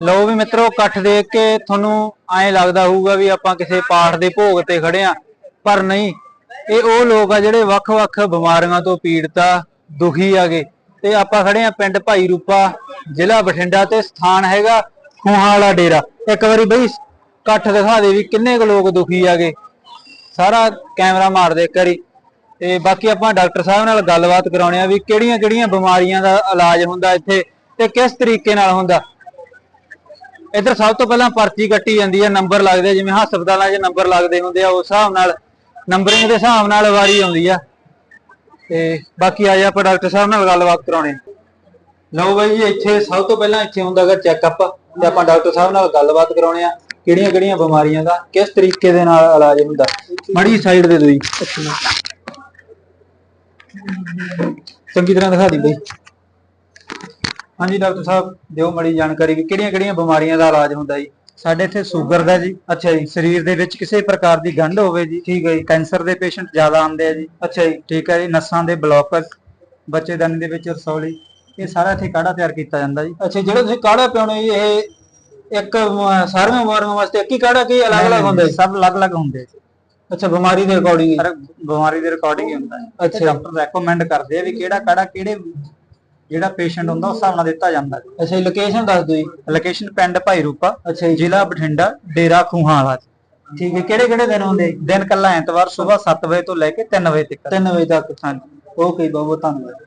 ਲਓ ਵੀ ਮਿੱਤਰੋ, ਇਕੱਠ ਦੇਖ ਕੇ ਤੁਹਾਨੂੰ ਐਂ ਲੱਗਦਾ ਹੋਊਗਾ ਵੀ ਆਪਾਂ ਕਿਸੇ ਪਾਠ ਦੇ ਭੋਗ ਤੇ ਖੜੇ ਆ, ਪਰ ਨਹੀਂ। ਇਹ ਉਹ ਲੋਕ ਆ ਜਿਹੜੇ ਵੱਖ-ਵੱਖ ਬਿਮਾਰੀਆਂ ਤੋਂ ਪੀੜਤ ਆ, ਦੁਖੀ ਆਗੇ। ਤੇ ਆਪਾਂ ਖੜੇ ਆ ਪਿੰਡ ਭਾਈ ਰੂਪਾ, ਜ਼ਿਲ੍ਹਾ ਬਠਿੰਡਾ ਤੇ ਸਥਾਨ ਹੈਗਾ ਖੂਹਾਂ ਡੇਰਾ। ਇੱਕ ਵਾਰੀ ਬਈ ਇਕੱਠ ਦਿਖਾ ਦੇ ਵੀ ਕਿੰਨੇ ਕੁ ਲੋਕ ਦੁਖੀ ਆਗੇ। ਸਾਰਾ ਕੈਮਰਾ ਮਾਰ ਦੇ ਇੱਕ ਵਾਰੀ। ਤੇ ਬਾਕੀ ਆਪਾਂ ਡਾਕਟਰ ਸਾਹਿਬ ਨਾਲ ਗੱਲਬਾਤ ਕਰਾਉਣੇ ਆ ਵੀ ਕਿਹੜੀਆਂ-ਕਿਹੜੀਆਂ ਬਿਮਾਰੀਆਂ ਦਾ ਇਲਾਜ ਹੁੰਦਾ ਇੱਥੇ ਤੇ ਕਿਸ ਤਰੀਕੇ ਨਾਲ ਹੁੰਦਾ। ਇੱਧਰ ਸਭ ਤੋਂ ਪਹਿਲਾਂ ਪਰਚੀ ਕੱਟੀ ਜਾਂਦੀ ਹੈ ਨੰਬਰ ਲੱਗਦੇ ਜਿਵੇਂ ਹਸਪਤਾਲਾਂ 'ਚ ਨੰਬਰ ਲੱਗਦੇ ਹੁੰਦੇ ਆ, ਉਸ ਹਿਸਾਬ ਨਾਲ ਨੰਬਰਿੰਗ ਦੇ ਹਿਸਾਬ ਨਾਲ ਵਾਰੀ ਆਉਂਦੀ ਆ। ਤੇ ਬਾਕੀ ਆ ਜਾ ਆਪਾਂ ਡਾਕਟਰ ਸਾਹਿਬ ਨਾਲ ਗੱਲਬਾਤ ਕਰਾਉਣੇ। ਲਓ ਬਾਈ ਜੀ, ਇੱਥੇ ਸਭ ਤੋਂ ਪਹਿਲਾਂ ਇੱਥੇ ਹੁੰਦਾਗਾ ਚੈੱਕਅਪ ਤੇ ਆਪਾਂ ਡਾਕਟਰ ਸਾਹਿਬ ਨਾਲ ਗੱਲਬਾਤ ਕਰਾਉਣੇ ਆ, ਕਿਹੜੀਆਂ ਕਿਹੜੀਆਂ ਬਿਮਾਰੀਆਂ ਦਾ, ਕਿਸ ਤਰੀਕੇ ਦੇ ਨਾਲ ਇਲਾਜ ਹੁੰਦਾ। ਮੜੀ ਸਾਈਡ ਦੇ ਦੋ ਜੀ। ਚੰਗੀ ਤਰ੍ਹਾਂ ਦਿਖਾ ਦੀ ਬਈ। ਹਾਂਜੀ ਡਾਕਟਰ ਸਾਹਿਬ ਦਿਓ ਮੜੀ ਜਾਣਕਾਰੀ ਵੀ ਕਿਹੜੀਆਂ ਕਿਹੜੀਆਂ ਬਿਮਾਰੀਆਂ ਦਾ ਇਲਾਜ ਹੁੰਦਾ ਜੀ? ਸਾਡੇ ਇੱਥੇ ਸ਼ੂਗਰ ਦਾ ਜੀ। ਅੱਛਾ ਜੀ। ਸਰੀਰ ਦੇ ਵਿੱਚ ਕਿਸੇ ਪ੍ਰਕਾਰ ਦੀ ਗੰਢ ਹੋਵੇ ਜੀ ਠੀਕ ਹੈ ਜੀ। ਕੈਂਸਰ ਦੇ ਪੇਸ਼ੈਂਟ ਜ਼ਿਆਦਾ ਆਉਂਦੇ ਆ ਜੀ। ਅੱਛਾ ਜੀ। ਠੀਕ ਹੈ ਜੀ ਨਸਾਂ ਦੇ ਬਲੌਕਸ ਬੱਚੇਦਾਨੀ ਦੇ ਵਿੱਚ ਰਸੌਲੀ ਇਹ ਸਾਰਾ ਇੱਥੇ ਕਾੜਾ ਤਿਆਰ ਕੀਤਾ ਜਾਂਦਾ ਜੀ। ਅੱਛਾ ਜਿਹੜਾ ਤੁਸੀਂ ਕਾੜਾ ਪਿਆਉਣੇ ਜੀ ਇਹ ਇੱਕ ਸਾਰੀਆਂ ਬਿਮਾਰੀਆਂ ਵਾਸਤੇ ਇੱਕ ਹੀ ਕਾੜਾ ਕੀ ਅਲੱਗ-ਅਲੱਗ ਹੁੰਦਾ? ਸਭ ਅਲੱਗ-ਅਲੱਗ ਹੁੰਦੇ ਜੀ। ਅੱਛਾ ਬਿਮਾਰੀ ਦੇ ਅਕੋਰਡਿੰਗ ਬਿਮਾਰੀ ਦੇ ਰਿਕਾਰਡਿੰਗ ਹੀ ਹੁੰਦਾ ਹੈ। ਅੱਛਾ ਡਾਕਟਰ ਰეკਮੈਂਡ ਕਰਦੇ ਆ ਵੀ ਕਿਹੜਾ ਕਾੜਾ ਕਿਹੜੇ ਜਿਹੜਾ ਪੇਸ਼ੈਂਟ ਹੁੰਦਾ ਉਸ ਹਿਸਾਬ ਨਾਲ ਦਿੱਤਾ ਜਾਂਦਾ ਅੱਛਾ ਲੋਕੇਸ਼ਨ ਦੱਸ ਦਿਓ ਜੀ। ਲੋਕੇਸ਼ਨ ਪਿੰਡ ਭਾਈ ਰੂਪਾ ਅੱਛਾ ਜੀ। ਜ਼ਿਲ੍ਹਾ ਬਠਿੰਡਾ ਡੇਰਾ ਖੂਹਾਂ ਵਾਲਾ। ਠੀਕ ਹੈ ਕਿਹੜੇ ਕਿਹੜੇ ਦਿਨ ਹੁੰਦੇ ਦਿਨ ਕੱਲਾ ਐਤਵਾਰ ਸਵੇਰ 7 ਵਜੇ ਤੋਂ ਲੈ ਕੇ 3 ਵਜੇ ਤੱਕ। 3 ਵਜੇ ਤੱਕ। ਹਾਂਜੀ। ਓਕੇ ਬਹੁਤ ਬਹੁਤ ਧੰਨਵਾਦ।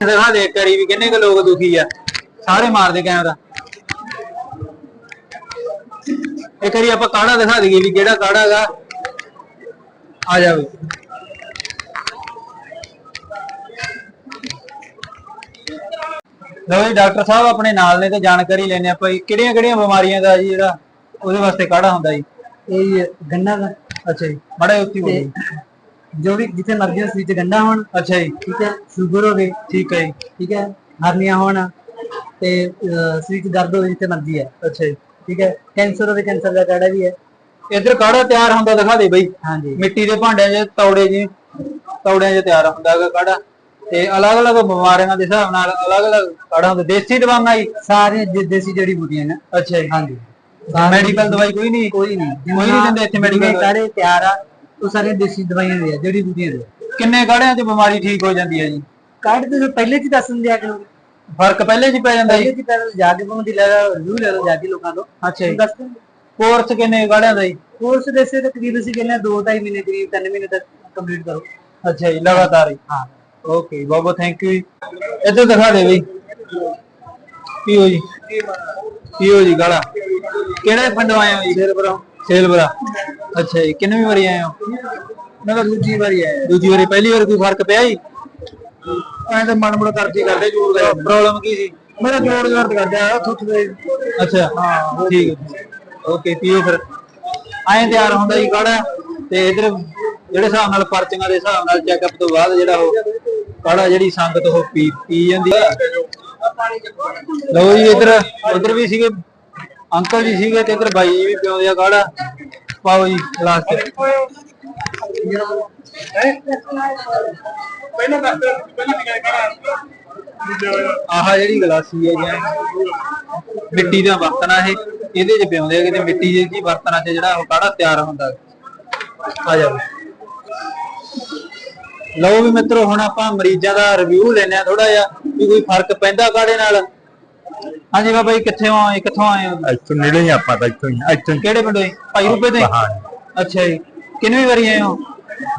ਦਿਖਾ ਦੇ ਕਰੀ ਵੀ ਕਿੰਨੇ ਕੁ ਲੋਕ ਦੁਖੀ ਆ? ਸਾਰੇ ਮਾਰਦੇ ਕੈਮਰਾ। ਇੱਕ ਵਾਰੀ ਆਪਾਂ ਕਾੜਾ ਦਿਖਾ ਦਈਏ ਵੀ ਕਿਹੜਾ ਕਾੜਾ ਹੈਗਾ ਆ ਜਾਵੇ ਲਓ ਜੀ ਡਾਕਟਰ ਸਾਹਿਬ ਆਪਣੇ ਨਾਲ ਨੇ ਤੇ ਜਾਣਕਾਰੀ ਲੈਣੇ ਆਪਾਂ ਜੀ। ਕਿਹੜੀਆਂ ਕਿਹੜੀਆਂ ਬਿਮਾਰੀਆਂ ਦਾ ਜੀ ਜਿਹੜਾ ਉਹਦੇ ਵਾਸਤੇ ਕਾੜਾ ਹੁੰਦਾ ਜੀ? ਇਹ ਗੰਨਾ ਦਾ। ਅੱਛਾ ਜੀ ਬੜਾ ਉੱਚੀ ਬੋਲੀ। ਜੋ ਵੀ ਜਿੱਥੇ ਮਰਜ਼ੀ ਉਸ ਵਿੱਚ ਗੰਡਾ ਹੋਣ। ਅੱਛਾ ਜੀ। ਠੀਕ ਹੈ ਸ਼ੂਗਰ ਹੋਵੇ। ਠੀਕ ਹੈ ਜੀ। ਠੀਕ ਹੈ ਹਰਨੀਆਂ ਹੋਣ ਤੇ ਸਰੀਰ 'ਚ ਦਰਦ ਹੋਵੇ ਜਿੱਥੇ ਮਰਜ਼ੀ ਹੈ। ਅੱਛਾ ਜੀ। ਠੀਕ ਹੈ ਕੈਂਸਰ ਹੋਵੇ ਕੈਂਸਰ ਦਾ ਕਾੜਾ ਵੀ ਹੈ। ਇੱਧਰ ਕਾੜਾ ਤਿਆਰ ਹੁੰਦਾ ਦਿਖਾ ਦੇ ਬਈ। ਹਾਂਜੀ। ਮਿੱਟੀ ਦੇ ਭਾਂਡਿਆਂ 'ਚ ਤੌੜੇ ਜੀ ਤੌੜਿਆਂ 'ਚ ਤਿਆਰ ਹੁੰਦਾ ਹੈਗਾ ਕਾੜਾ। ਤੇ ਅਲੱਗ-ਅਲੱਗ ਬਿਮਾਰੀਆਂ ਦੇ ਹਿਸਾਬ ਨਾਲ ਅਲੱਗ-ਅਲੱਗ ਕਾੜਾ ਹੁੰਦਾ ਦੇਸੀ ਦਵਾਈਆਂ ਜੀ ਸਾਰੇ ਦੇ- ਦੇਸੀ ਜੜੀ ਬੂਟੀਆਂ ਨੇ। ਅੱਛਾ ਜੀ। ਹਾਂਜੀ। ਮੈਡੀਕਲ ਦਵਾਈ ਕੋਈ ਨਹੀਂ? ਕੋਈ ਨਹੀਂ। ਕੋਈ ਨਹੀਂ ਦਿੰਦੇ ਇੱਥੇ medical ਕਾੜੇ ਤਿਆਰ ਆ। ਉਹ ਸਾਰੇ ਦੇਸੀ ਦਵਾਈਆਂ ਦੇ ਆ ਜੜੀ ਬੂਟੀਆਂ ਦੇ ਆ। ਕਿੰਨੇ ਕਾੜਿਆਂ 'ਚ ਬਿਮਾਰੀ ਠੀਕ ਹੋ ਜਾਂਦੀ ਹੈ ਜੀ? ਕਾੜੇ ਤੇ ਪਹਿਲੇ ਹੀ ਦੱਸ ਦਿੰਦੇ ਆ ਕਿ ਫ਼ਰਕ ਪਹਿਲੇ 'ਚ ਹੀ ਪੈ ਜਾਂਦਾ ਪਹਿਲੇ ਜੀ ਪਹਿਲੇ ਜਾ ਕੇ ਬੰਦੀ ਲੈ ਰਿਵਿਊ ਲੈ ਲਓ ਜਾ ਕੇ ਲੋਕਾਂ ਤੋਂ। ਅੱਛਾ ਜੀ। ਦੱਸ ਦਿੰਦੇ। ਕੋਰਸ ਕਿੰਨੇ ਕਾੜਿਆਂ ਦਾ ਜੀ? ਕੋਰਸ ਦੇਸੇ ਤਾਂ ਕਰੀਬ ਅਸੀਂ ਕਹਿੰਦੇ 2 2.5 ਮਹੀਨੇ ਕਰੀਬ 3 ਮਹੀਨੇ ਤੱਕ ਕੰਪਲੀਟ ਕਰੋ। ਅੱਛਾ ਜੀ ਲਗਾਤਾਰ ਹੀ। ਹਾਂ। ਓਕੇ ਬਹੁਤ ਥੈਂਕ ਯੂ ਇੱਧਰ ਦਿਖਾ ਦੇ ਬਈ। ਪੀਓ ਜੀ? ਪੀਓ ਜੀ ਗਾਲਾ? ਕਿਹੜੇ ਪਿੰਡੋਂ ਆਏ ਹੋ ਜੀ? ਸੇਲਬਰਾ। ਸੇਲਬਰਾ। ਅੱਛਾ ਜੀ ਕਿੰਨੀ ਵਾਰੀ ਆਏ ਹੋ? ਮੈਂ ਤਾਂ ਦੂਜੀ ਵਾਰੀ ਆਇਆ। ਦੂਜੀ ਵਾਰੀ ਪਹਿਲੀ ਵਾਰ ਕੋਈ ਫ਼ਰਕ ਪਿਆ ਜੀ? ਐਂ ਤਾਂ ਮਨ ਮੁੜ ਕਰਦੀ ਕਰਦੇ। ਜੂਰ ਦਾ ਪ੍ਰੋਬਲਮ ਕੀ ਸੀ? ਮੇਰਾ ਜੋੜ ਦਰਦ ਕਰਦਾ ਆ ਥੁੱਥ ਦੇ ਅੱਛਾ ਹਾਂ ਠੀਕ। ਹੈ ਓਕੇ ਪੀਓ ਫਿਰ। ਐਂ ਤਿਆਰ ਹੁੰਦਾ ਜੀ ਕਾੜਾ ਤੇ ਇਧਰ ਜਿਹੜੇ ਹਿਸਾਬ ਨਾਲ ਪਰਚੀਆਂ ਦੇ ਹਿਸਾਬ ਨਾਲ ਚੈੱਕਅਪ ਤੋਂ ਬਾਅਦ ਜਿਹੜਾ ਉਹ ਕਾੜਾ ਜਿਹੜੀ ਸੰਗਤ ਉਹ ਪੀ ਪੀ ਜਾਂਦੀ ਹੈ ਲਓ ਜੀ ਇਧਰ ਇਧਰ ਵੀ ਸੀਗੇ, ਅੰਕਲ ਜੀ ਸੀਗੇ ਤੇ ਇਧਰ ਬਾਈ ਜੀ ਵੀ ਪਿਉਂਦੇ ਆ ਕਾੜਾ ਪਾਓ ਜੀ, ਗਲਾਸ ਚ ਪਹਿਲਾਂ ਦੱਸ ਪਹਿਲਾਂ ਕੀ ਕਰਾਂ ਆਹ ਜਿਹੜੀ ਗਲਾਸੀ ਹੈ ਜੀ, ਮਿੱਟੀ ਦਾ ਬਰਤਨ ਇਹ, ਇਹਦੇ 'ਚ ਪਿਉਂਦੇ ਆ, ਕਿਤੇ ਮਿੱਟੀ ਦੇ ਜੀ ਬਰਤਨਾਂ 'ਚ ਜਿਹੜਾ ਉਹ ਕਾੜਾ ਤਿਆਰ ਹੁੰਦਾ। ਆ ਜਾਓ। ਲਓ ਵੀ ਮਿੱਤਰੋ ਹੁਣ ਆਪਾਂ ਮਰੀਜ਼ਾਂ ਦਾ ਰਿਵਿਊ ਲੈਣੇ ਆ ਥੋੜਾ ਜਿਹਾ ਵੀ ਕੋਈ ਫ਼ਰਕ ਪੈਂਦਾ ਕਾੜੇ ਨਾਲ। ਹਾਂਜੀ ਬਾਬਾ ਜੀ ਕਿੱਥੇ ਆਏ ਕਿੱਥੋਂ ਆਏ ਹੋ? ਇੱਥੋਂ ਨੇੜੇ ਹੀ ਆਪਾਂ ਤਾਂ ਇੱਥੋਂ ਹੀ ਇੱਥੋਂ ਕਿਹੜੇ ਪਿੰਡੋਂ ਜੀ? ਭਾਈ ਰੂਪੇ ਤੋਂ ਹੀ? ਹਾਂ ਅੱਛਾ ਜੀ। ਕਿੰਨੀ ਵਾਰੀ ਆਏ ਹੋ?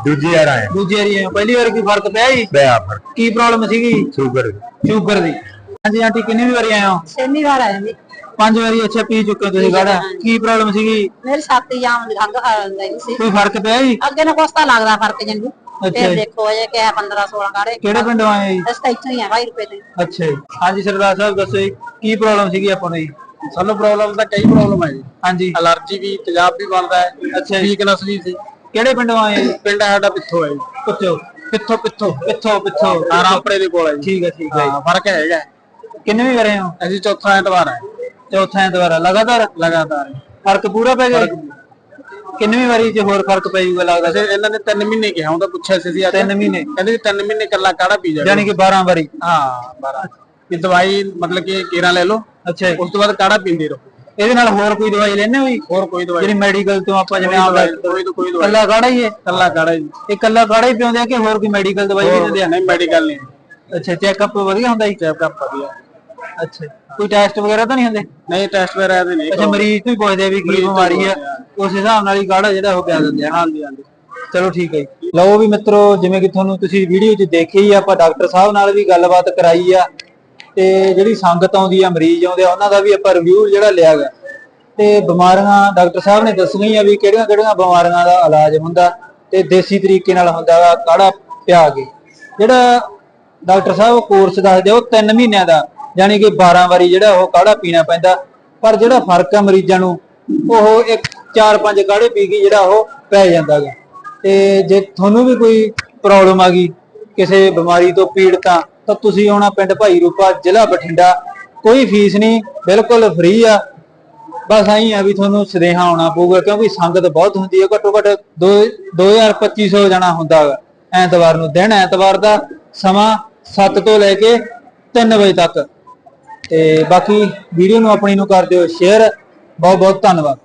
ਦੂਜੀ ਵਾਰ ਆਏ ਦੂਜੀ ਵਾਰੀ ਆਏ ਹੋ। ਪਹਿਲੀ ਵਾਰ ਕੋਈ ਫ਼ਰਕ ਪਿਆ ਜੀ? ਬਿਆ ਫਰ ਕੀ ਪ੍ਰੋਬਲਮ ਸੀਗੀ? ਸ਼ੂਗਰ ਸ਼ੂਗਰ ਦੀ। ਹਾਂਜੀ ਆਂਟੀ ਕਿੰਨੀ ਵਾਰੀ ਆਏ ਹੋ? ਛੇਵੀਂ ਵਾਰ ਆਇਆ ਜੀ। ਪੰਜ ਵਾਰੀ ਅੱਛਾ ਪੀ ਚੁੱਕੇ ਹੋ ਤੁਸੀਂ ਕਾੜਾ ਕੀ ਪ੍ਰੋਬਲਮ ਸੀਗੀ? ਮੇਰੀ ਛਾਤੀ ਜਾਮ ਦੀ ਆ ਜਾਂਦੀ ਸੀ। ਕੋਈ ਫ਼ਰਕ ਪਿਆ ਜੀ? ਅੱਗੇ ਨਾ ਕੋਸਤਾ ਲੱਗਦਾ ਫ਼ਰਕ ਜੰਨੂ ਅੱਛਾ ਫਿਰ। ਦੇਖੋ ਇਹ ਕਿਹਾ 15 16 ਕਾੜੇ ਕਿਹੜੇ ਪਿੰਡੋਂ ਆਏ ਜੀ? ਇਸ ਤਾਂ ਇੱਥੋਂ ਹੀ ਆ ਭਾਈ ਰੁਪਏ ਤੇ ਅੱਛਾ ਜੀ। ਹਾਂਜੀ ਸਰਦਾਰ ਸਾਹਿਬ ਦੱਸੋ ਜੀ ਕੀ ਪ੍ਰੋਬਲਮ ਸੀਗੀ ਆਪਾਂ ਨੂੰ ਜੀ? ਸਾਨੂੰ ਪ੍ਰੋਬਲਮ ਤਾਂ ਕਈ ਪ੍ਰੋਬਲਮ ਹੈ ਜੀ। ਹਾਂਜੀ। ਅਲਰਜੀ ਵੀ ਤੇਜ਼ਾਬ ਵੀ ਬਣਦਾ ਹੈ। ਅੱਛਾ ਜੀ। ਵੀਕਨੈਸ ਵੀ ਸੀ। ਕਿਹੜੇ ਪਿੰਡੋਂ ਆਏ ਜੀ? ਪਿੰਡ ਸਾਡਾ ਪਿੱਥੋਂ ਹੈ ਜੀ। ਪੁੱਛੋ ਪਿੱਥੋਂ ਪਿੱਥੋਂ। ਪਿੱਥੋਂ ਪਿੱਥੋਂ। ਰਾਮਪੁਰੇ ਦੇ ਕੋਲ ਹੈ ਜੀ। ਠੀਕ ਹੈ ਠੀਕ ਹੈ। ਹਾਂ ਫ਼ਰਕ ਹੈਗਾ। ਕਿੰਨੇ ਵੀ ਕਰੇ ਹੋ? ਅਸੀਂ ਚੌਥਾ ਐਤਵਾਰ ਹੈ। ਚੌਥਾ ਐਤਵਾਰ ਲਗਾਤਾਰ ਲਗਾਤਾਰ। ਫ਼ਰਕ ਪੂਰਾ ਪੈ ਗਿਆ ਕਿੰਨੀ ਵਾਰੀ ਚ ਹੋਰ ਫ਼ਰਕ ਪੈ ਜਾਊਗਾ ਲੱਗਦਾ? ਅਸੀਂ ਇਹਨਾਂ ਨੇ 3 ਮਹੀਨੇ ਕਿਹਾ ਹੁੰਦਾ ਪੁੱਛਿਆ ਸੀ ਅੱਜ। ਤਿੰਨ ਮਹੀਨੇ। ਕਹਿੰਦੇ 3 ਮਹੀਨੇ ਕੱਲਾ ਕਾੜਾ ਪੀ ਜਾਵੇ। ਯਾਨੀ ਕਿ 12 ਵਾਰੀ। ਹਾਂ 12 ਕਿ ਦਵਾਈ ਮਤਲਬ ਕਿ ਕੇਰਾ ਲੈ ਲਓ। ਅੱਛਾ ਉਸ ਤੋਂ ਬਾਅਦ ਕਾੜਾ ਪੀਂਦੇ ਰਹੋ। ਇਹਦੇ ਨਾਲ ਹੋਰ ਕੋਈ ਦਵਾਈ ਲੈਣੇ ਹੋ ਜੀ? ਹੋਰ ਕੋਈ ਦਵਾਈ ਜਿਹੜੀ ਮੈਡੀਕਲ ਤੋਂ ਆਪਾਂ ਜਿਵੇਂ ਆਮ ਕੋਈ ਤੋਂ ਕੋਈ ਦਵਾਈ। ਕੱਲਾ ਕਾੜਾ ਹੀ ਹੈ? ਕੱਲਾ ਕਾੜਾ ਜੀ ਇਹ ਕੱਲਾ ਕਾੜਾ ਹੀ ਪਿਉਂਦੇ ਆ ਕਿ ਹੋਰ ਕੋਈ ਮੈਡੀਕਲ ਦਵਾਈ ਵੀ ਦਿੰਦੇ ਆ? ਨਹੀਂ ਮੈਡੀਕਲ ਨਹੀਂ। ਅੱਛਾ ਚੈੱਕਅਪ ਵਧੀਆ ਹੁੰਦਾ ਜੀ? ਚੈੱਕਅਪ ਵਧੀਆ। ਅੱਛਾ। ਕੋਈ ਟੈਸਟ ਵਗੈਰਾ ਤਾਂ ਨਹੀਂ ਹੁੰਦੇ? ਨਹੀਂ ਟੈਸਟ ਵਗੈਰਾ ਇਹਦੇ ਨਹੀਂ ਅੱਛਾ ਮਰੀਜ਼ ਤੋਂ ਹੀ ਪੁੱਛਦੇ ਵੀ ਕੀ ਬਿਮਾਰੀ ਆ। ਉਸ ਹਿਸਾਬ ਨਾਲ ਹੀ ਕਾੜਾ ਜਿਹੜਾ ਉਹ ਪਿਆ ਦਿੰਦੇ ਆ। ਹਾਂਜੀ ਹਾਂਜੀ। ਚਲੋ ਠੀਕ ਹੈ ਜੀ। ਲਓ ਵੀ ਮਿੱਤਰੋ ਜਿਵੇਂ ਕਿ ਤੁਹਾਨੂੰ ਤੁਸੀਂ ਵੀਡੀਓ 'ਚ ਦੇਖਿਆ ਹੀ ਆਪਾਂ ਡਾਕਟਰ ਸਾਹਿਬ ਨਾਲ ਵੀ ਗੱਲਬਾਤ ਕਰਾਈ ਆ। ਤੇ ਜਿਹੜੀ ਸੰਗਤ ਆਉਂਦੀ ਆ ਮਰੀਜ਼ ਆਉਂਦੇ ਆ ਉਹਨਾਂ ਦਾ ਵੀ ਆਪਾਂ ਰਿਵਿਊ ਜਿਹੜਾ ਲਿਆ ਤੇ ਬਿਮਾਰੀਆਂ ਡਾਕਟਰ ਸਾਹਿਬ ਨੇ ਦੱਸੀਆਂ ਆ ਵੀ ਕਿਹੜੀਆਂ ਕਿਹੜੀਆਂ ਬਿਮਾਰੀਆਂ ਦਾ ਇਲਾਜ ਹੁੰਦਾ ਤੇ ਦੇਸੀ ਤਰੀਕੇ ਨਾਲ ਹੁੰਦਾ ਵਾ ਕਾੜਾ ਪਿਆ ਕੇ। ਜਿਹੜਾ ਡਾਕਟਰ ਸਾਹਿਬ ਕੋਰਸ ਦੱਸਦੇ ਉਹ 3 ਮਹੀਨਿਆਂ ਦਾ ਯਾਨੀ ਕਿ 12 ਵਾਰੀ ਜਿਹੜਾ ਉਹ ਕਾੜਾ ਪੀਣਾ ਪੈਂਦਾ, ਪਰ ਜਿਹੜਾ ਫ਼ਰਕ ਆ ਮਰੀਜ਼ਾਂ ਨੂੰ, ਉਹ ਇੱਕ 4-5 ਕਾੜੇ ਪੀ ਕੇ ਜਿਹੜਾ ਉਹ ਪੈ ਜਾਂਦਾ ਗਾ। ਤੇ ਜੇ ਤੁਹਾਨੂੰ ਵੀ ਕੋਈ ਪ੍ਰੋਬਲਮ ਆ ਗਈ, ਕਿਸੇ ਬਿਮਾਰੀ ਤੋਂ ਪੀੜਤ ਆ, ਤਾਂ ਤੁਸੀਂ ਆਉਣਾ ਪਿੰਡ ਭਾਈ ਰੂਪਾ, ਜ਼ਿਲ੍ਹਾ ਬਠਿੰਡਾ। ਕੋਈ ਫੀਸ ਨਹੀਂ, ਬਿਲਕੁਲ ਫ੍ਰੀ ਆ। ਬਸ ਆਈ ਆ ਵੀ ਤੁਹਾਨੂੰ ਸਦੇਹਾ ਆਉਣਾ ਪਊਗਾ, ਕਿਉਂਕਿ ਸੰਗਤ ਬਹੁਤ ਹੁੰਦੀ ਹੈ ਘੱਟੋ ਘੱਟ 2 2250 ਜਣਾ ਹੁੰਦਾ ਐਤਵਾਰ ਨੂੰ, ਦਿਨ ਐਤਵਾਰ ਦਾ ਸਮਾਂ 7 ਤੋਂ ਲੈ ਕੇ 3 ਵਜੇ ਤੱਕ। ਤੇ ਬਾਕੀ ਵੀਡੀਓ ਨੂੰ ਆਪਣੀ ਨੂੰ ਕਰ ਦਿਓ ਸ਼ੇਅਰ। ਬਹੁਤ ਬਹੁਤ ਧੰਨਵਾਦ।